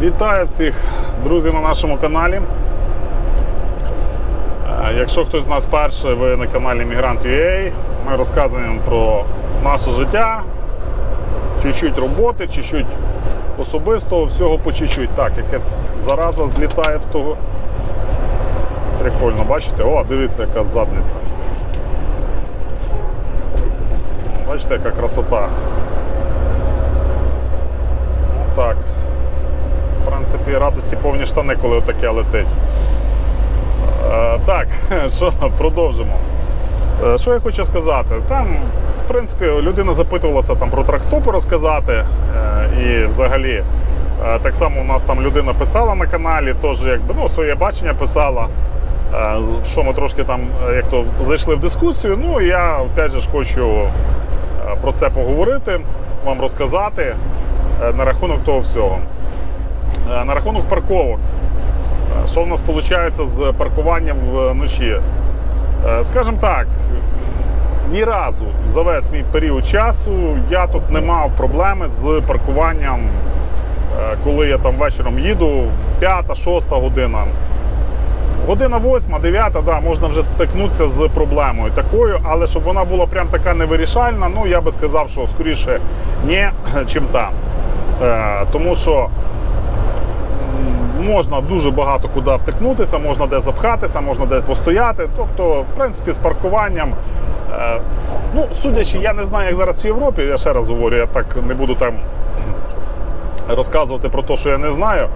Вітаю всіх друзів на нашому каналі. Е, Якщо хтось з нас перший, ви на каналі Migrant.ua, ми розказуємо про наше життя, чуть-чуть роботи, чуть-чуть особистого, всього по чуть-чуть. Так, якась зараза злітає в того. Прикольно, бачите? О, дивіться, яка задниця. Бачите, яка красота. Так. В радості повні штани, коли отаке летить. Е, так, що, продовжимо. Е, що я хочу сказати? Там, в принципі, людина запитувалася там про тракстопи розказати. Е, і взагалі, е, так само у нас там людина писала на каналі, теж якби ну, своє бачення писала. Е, що ми трошки там е, як то зайшли в дискусію. Ну я опять же ж хочу е, про це поговорити, вам розказати на рахунок того всього. Е, На рахунок парковок. Е, Що в нас виходить з паркуванням вночі? Е, Скажімо так, ні разу за весь мій період часу я тут не мав проблеми з паркуванням, коли я там вечором їду, 5-6 година. Година 8, 9, да, можна вже стикнутися з проблемою такою, але щоб вона була прям така невирішальна, ну я би сказав, що скоріше ні, чим та. Е, тому що можна дуже багато куди втикнутися, можна де запхатися, можна де постояти. Тобто, в принципі, з паркуванням. Е, ну, судячи, я не знаю, як зараз в Європі, я ще раз говорю, я так не буду там розказувати про те, що я не знаю.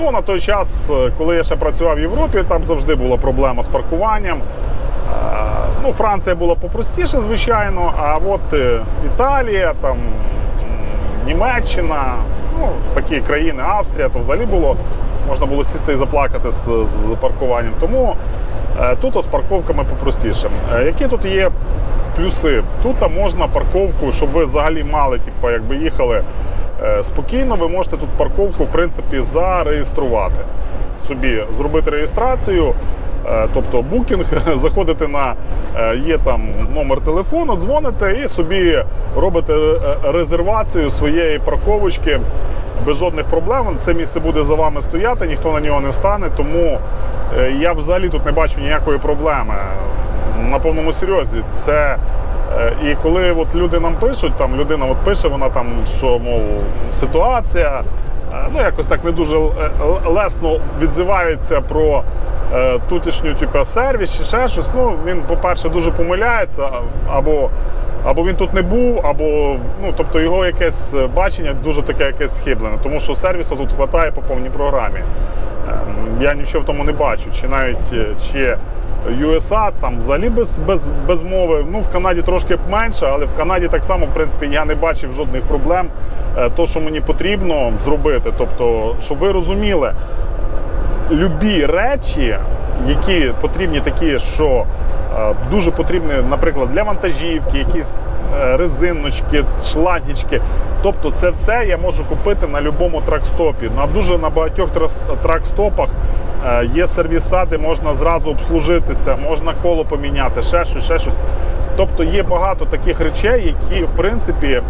Ну, на той час, е, коли я ще працював в Європі, там завжди була проблема з паркуванням. Е, Ну, Франція була попростіше, звичайно, а от Італія, там, Німеччина, ну, такі країни, Австрія, то взагалі було, можна було сісти і заплакати з, з паркуванням. Тому е, тут з парковками попростіше. Е, Які тут є плюси? Тут можна парковку, щоб ви взагалі мали, типу, якби їхали е, спокійно, ви можете тут парковку в принципі зареєструвати. Собі зробити реєстрацію. Тобто букінг, заходите на є там номер телефону, дзвоните і собі робите резервацію своєї парковочки без жодних проблем. Це місце буде за вами стояти, ніхто на нього не стане. Тому е, я взагалі тут не бачу ніякої проблеми. На повному серйозі. Це е, і коли от люди нам пишуть, там людина от пише, вона там, що мов ситуація. е, Ну, якось так не дуже лесно відзивається про тутішню типу, сервіс чи ще щось. Ну, він, по-перше, дуже помиляється, або, або він тут не був, або ну, тобто його якесь бачення дуже таке якесь схиблене, тому що сервісу тут вистачає по повній програмі. Ем, Я нічого в тому не бачу. Чи навіть е, чи USA там взагалі без, без, без мови. Ну, в Канаді трошки менше, але в Канаді так само, в принципі, я не бачив жодних проблем. Е, То, що мені потрібно зробити, тобто, щоб ви розуміли, любі речі, які потрібні такі, що е, дуже потрібні, наприклад, для вантажівки, якісь е, резиночки, шлангічки. Тобто це все я можу купити на будь-якому тракстопі. На дуже на багатьох тракстопах е, є сервіса, де можна зразу обслужитися, можна коло поміняти, ще щось, ще щось. Тобто є багато таких речей, які в принципі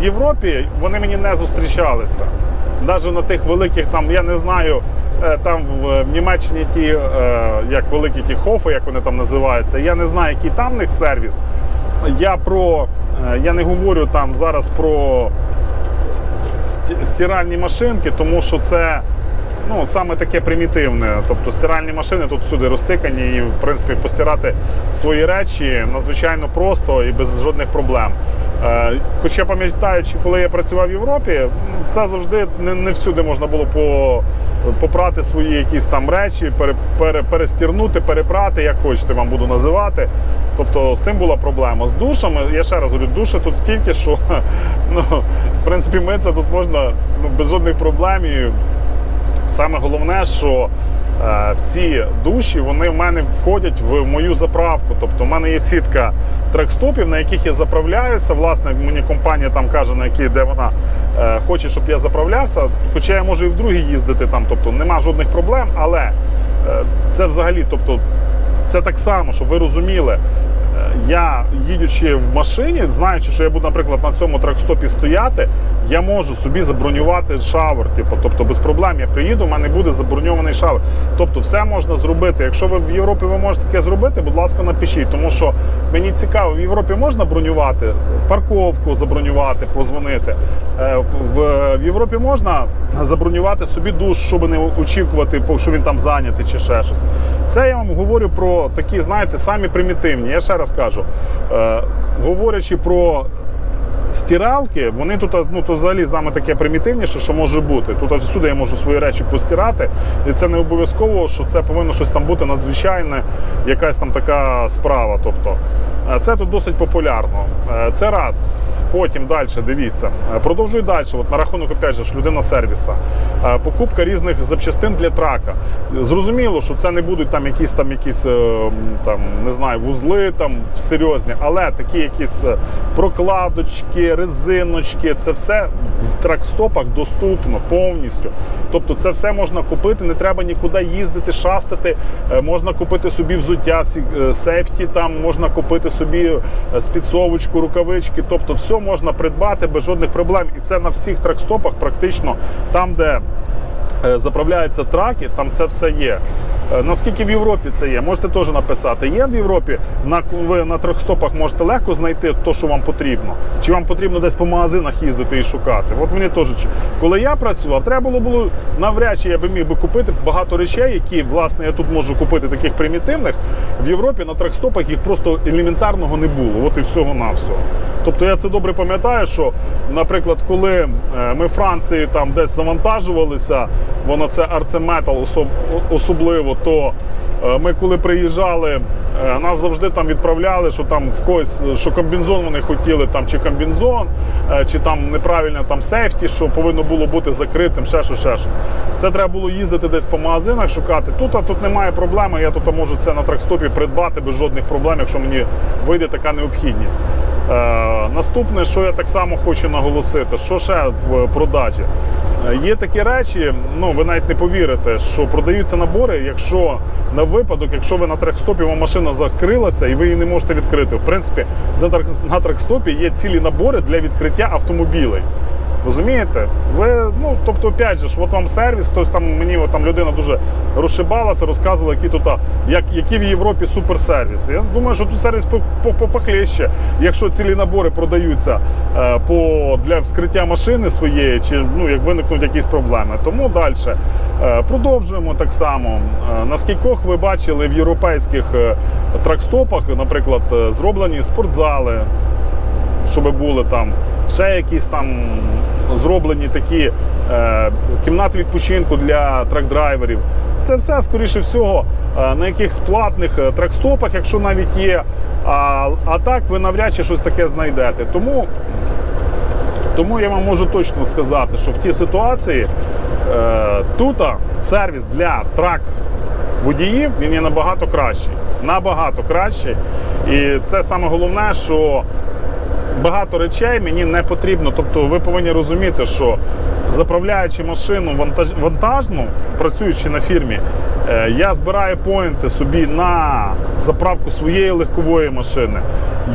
в Європі вони мені не зустрічалися. Навіть на тих великих, там я не знаю, там в, в Німеччині ті, е, як великі ті хофи, як вони там називаються. Я не знаю, який там в них сервіс. Я про е, я не говорю там зараз про стиральні машинки, тому що це ну, саме таке примітивне. Тобто стиральні машини тут всюди розтикані, і в принципі постирати свої речі надзвичайно просто і без жодних проблем. Е, Хоча пам'ятаючи, коли я працював в Європі, це завжди не, не всюди можна було по, попрати свої якісь там речі, пере, пере, перестірнути, перепрати, як хочете, вам буду називати. Тобто з тим була проблема. З душами, я ще раз говорю, душі тут стільки, що ну, в принципі митися тут можна ну, без жодних проблем. Саме головне, що е, всі душі вони в мене входять в мою заправку. Тобто, в мене є сітка трекстопів, на яких я заправляюся. Власне, мені компанія там каже, на які де вона е, хоче, щоб я заправлявся. Хоча я можу і в другі їздити там, тобто нема жодних проблем, але е, це взагалі, тобто, це так само, щоб ви розуміли. Я їдучи в машині, знаючи, що я буду, наприклад, на цьому тракстопі стояти, я можу собі забронювати шавер. Типу, тобто без проблем я приїду, в мене буде заброньований шавер. Тобто, все можна зробити. Якщо ви в Європі ви можете таке зробити, будь ласка, напишіть, тому що мені цікаво, в Європі можна бронювати парковку, забронювати, позвонити. Е, В, Європі можна забронювати собі душ, щоб не очікувати, що він там зайнятий чи ще щось. Це я вам говорю про такі, знаєте, самі примітивні. Я ще раз кажу, е, говорячи про стиралки, вони тут ну, то взагалі саме таке примітивніше, що може бути. Тут всюди я можу свої речі постирати, і це не обов'язково, що це повинно щось там бути надзвичайне, якась там така справа. Тобто, це тут досить популярно. Е, Це раз. Потім далі, дивіться. Е, Продовжую далі. От на рахунок, опять же, людина сервіса. Е, Покупка різних запчастин для трака. Зрозуміло, що це не будуть там якісь там якісь там, не знаю, вузли там серйозні, але такі якісь прокладочки, резиночки, це все в тракстопах доступно повністю. Тобто це все можна купити, не треба нікуди їздити, шастати. Можна купити собі взуття, сефті, там можна купити собі е, спідсовочку, рукавички. Тобто, все можна придбати без жодних проблем. І це на всіх тракстопах, практично там, де е, заправляються траки, там це все є. Е, Наскільки в Європі це є, можете теж написати. Є в Європі на ви на тракстопах можете легко знайти те, що вам потрібно. Чи вам потрібно десь по магазинах їздити і шукати? От мені теж, коли я працював, треба було було навряд чи я би міг би купити багато речей, які власне я тут можу купити таких примітивних. В Європі на тракстопах їх просто елементарного не було. От і всього на всього. Тобто я це добре пам'ятаю, що, наприклад, коли е, ми Франції там десь завантажувалися, воно це арцеметал особ, особливо, то е, ми коли приїжджали, нас завжди там відправляли, що там в когось, е, що комбінзон вони хотіли, там чи комбінзон, е, чи там неправильно там сейфті, що повинно було бути закритим, ще щось, ще щось. Це треба було їздити десь по магазинах шукати. Тут, а тут немає проблеми, я тут можу це на тракстопі придбати без жодних проблем, якщо мені вийде така необхідність. Е, наступне, що я так само хочу наголосити, що ще в продажі. Е, Є такі речі, ну ви навіть не повірите, що продаються набори, якщо на випадок, якщо ви на тракстопі вам машина закрилася і ви її не можете відкрити. В принципі, на тракстопі є цілі набори для відкриття автомобілей. Розумієте? Ви, ну, тобто, опять же, от вам сервіс, хтось там мені от, там людина дуже розшибалася, розказувала, які тут, як, які в Європі суперсервіси. Я думаю, що тут сервіс по- по- Якщо цілі набори продаються е, по, для вскриття машини своєї, чи ну, як виникнуть якісь проблеми. Тому далі. Е, продовжуємо так само. Е, наскількох ви бачили в європейських е, тракстопах, наприклад, е, зроблені спортзали, щоб були там ще якісь там зроблені такі е, кімнати відпочинку для трак-драйверів. Це все, скоріше всього, е, на якихось платних е, тракстопах, якщо навіть є. А, а так ви навряд чи щось таке знайдете. Тому, тому я вам можу точно сказати, що в тій ситуації е, тут сервіс для трак водіїв він є набагато кращий. Набагато кращий. І це саме головне, що багато речей мені не потрібно. Тобто ви повинні розуміти, що заправляючи машину вантаж, вантажну, працюючи на фірмі, е, я збираю поінти собі на заправку своєї легкової машини.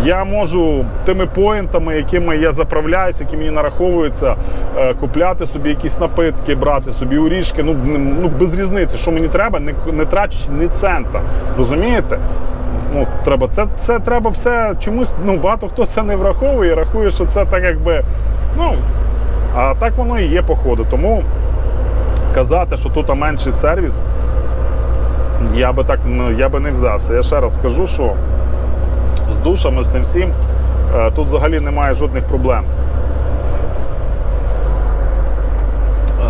Я можу тими поінтами, якими я заправляюся, які мені нараховуються, е, купляти собі якісь напитки, брати собі уріжки. Ну, ну без різниці, що мені треба, не, не трачучи ні цента. Розумієте? Ну, треба, це, це треба все чомусь. Ну, багато хто це не враховує, рахує, що це так якби. Ну, а так воно і є, походу. Тому казати, що тут менший сервіс, я би так ну, я би не взявся. Я ще раз скажу, що з душами, з тим всім, е, тут взагалі немає жодних проблем.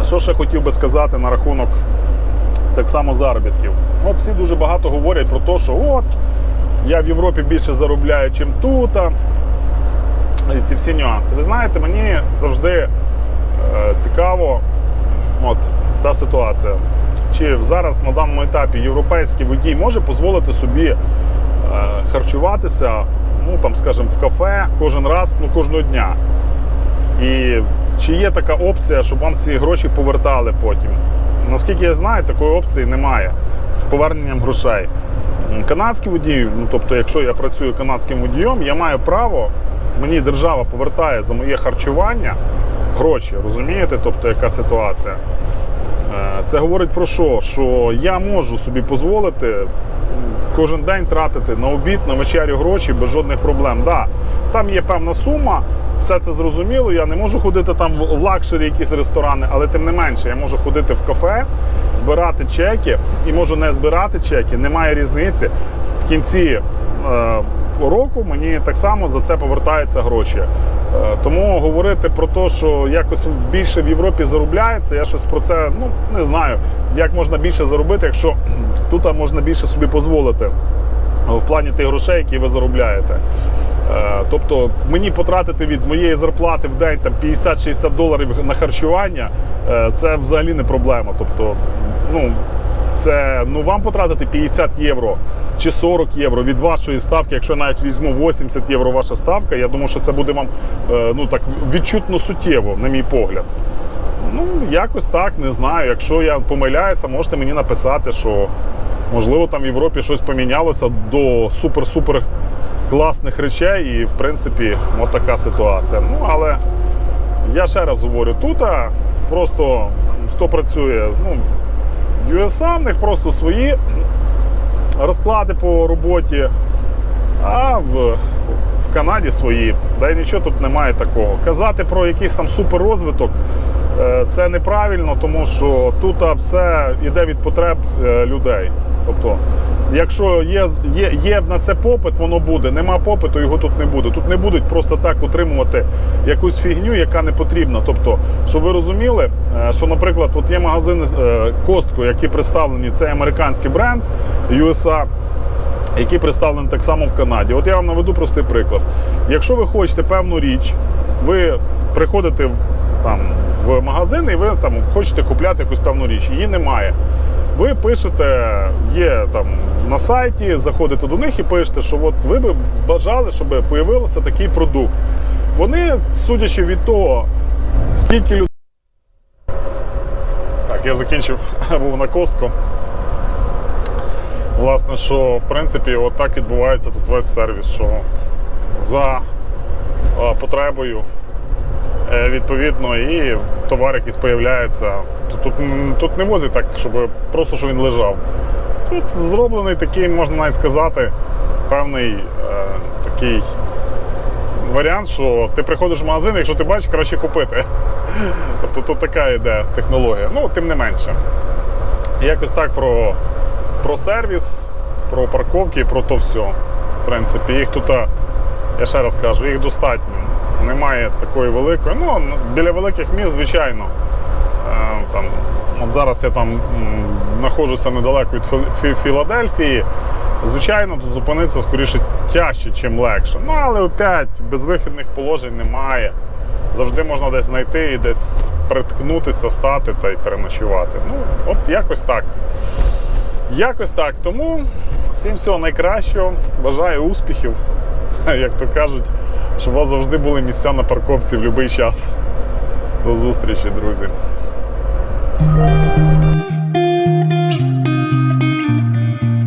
Е, Що ще хотів би сказати на рахунок так само заробітків. От всі дуже багато говорять про те, що от я в Європі більше заробляю, чим тут. І ці всі нюанси. Ви знаєте, мені завжди е, цікаво от, та ситуація. Чи зараз на даному етапі європейський водій може дозволити собі е, харчуватися, ну там, скажімо, в кафе кожен раз, ну кожного дня. І чи є така опція, щоб вам ці гроші повертали потім? Наскільки я знаю, такої опції немає з поверненням грошей. Канадський водій, ну тобто, якщо я працюю канадським водієм, я маю право, мені держава повертає за моє харчування гроші. Розумієте? Тобто, яка ситуація? Е, Це говорить про що? Що я можу собі дозволити кожен день тратити на обід, на вечерю гроші без жодних проблем. Да, там є певна сума, все це зрозуміло. Я не можу ходити там в лакшері якісь ресторани, але тим не менше, я можу ходити в кафе, збирати чеки і можу не збирати чеки, немає різниці. В кінці е, року мені так само за це повертаються гроші. Е, Тому говорити про те, що якось більше в Європі заробляється, я щось про це ну не знаю, як можна більше заробити, якщо тут можна більше собі дозволити в плані тих грошей, які ви заробляєте. Е, Тобто мені потратити від моєї зарплати в день там 50-60 доларів на харчування, е, це взагалі не проблема. Тобто, ну це ну вам потратити 50 євро чи 40 євро від вашої ставки, якщо я навіть візьму 80 євро ваша ставка, я думаю, що це буде вам е, ну так відчутно суттєво, на мій погляд. Ну, якось так, не знаю. Якщо я помиляюся, можете мені написати, що можливо там в Європі щось помінялося до супер-супер класних речей, і в принципі, от така ситуація. Ну, але я ще раз говорю, тут просто хто працює, ну, USA в них просто свої розклади по роботі, а в, в Канаді свої. Да й нічого тут немає такого. Казати про якийсь там суперрозвиток це неправильно, тому що тут все йде від потреб е, людей. Тобто, якщо є, є, є на це попит, воно буде. Нема попиту, його тут не буде. Тут не будуть просто так утримувати якусь фігню, яка не потрібна. Тобто, щоб ви розуміли, е, що, наприклад, от є магазини е, Костко, які представлені, це американський бренд USA який представлений так само в Канаді. От я вам наведу простий приклад. Якщо ви хочете певну річ, ви приходите там в магазин і ви там хочете купляти якусь певну річ, її немає. Ви пишете, є там на сайті, заходите до них і пишете, що от ви би бажали, щоб появився такий продукт. Вони, судячи від того, скільки людей. Так, я закінчив, був на костку. Власне, що в принципі от так відбувається тут весь сервіс, що за потребою відповідно і товар якийсь появляється. Тут, тут, не возять так, щоб просто що він лежав. Тут зроблений такий, можна навіть сказати, певний е, такий варіант, що ти приходиш в магазин, якщо ти бачиш, краще купити. Тобто тут така йде технологія. Ну, тим не менше. Якось так про про сервіс, про парковки, про то все. В принципі, їх тут, я ще раз кажу, їх достатньо. Немає такої великої. Ну, біля великих міст, звичайно. Е, Там, от зараз я там знаходжуся недалеко від Фі- Філадельфії. Звичайно, тут зупинитися скоріше тяжче, чим легше. Ну, але опять безвихідних положень немає. Завжди можна десь знайти і десь приткнутися, стати та й переночувати. Ну, от якось так. Якось так. Тому всім всього найкращого. Бажаю успіхів. Як то кажуть, щоб у вас завжди були місця на парковці в будь-який час. До зустрічі, друзі.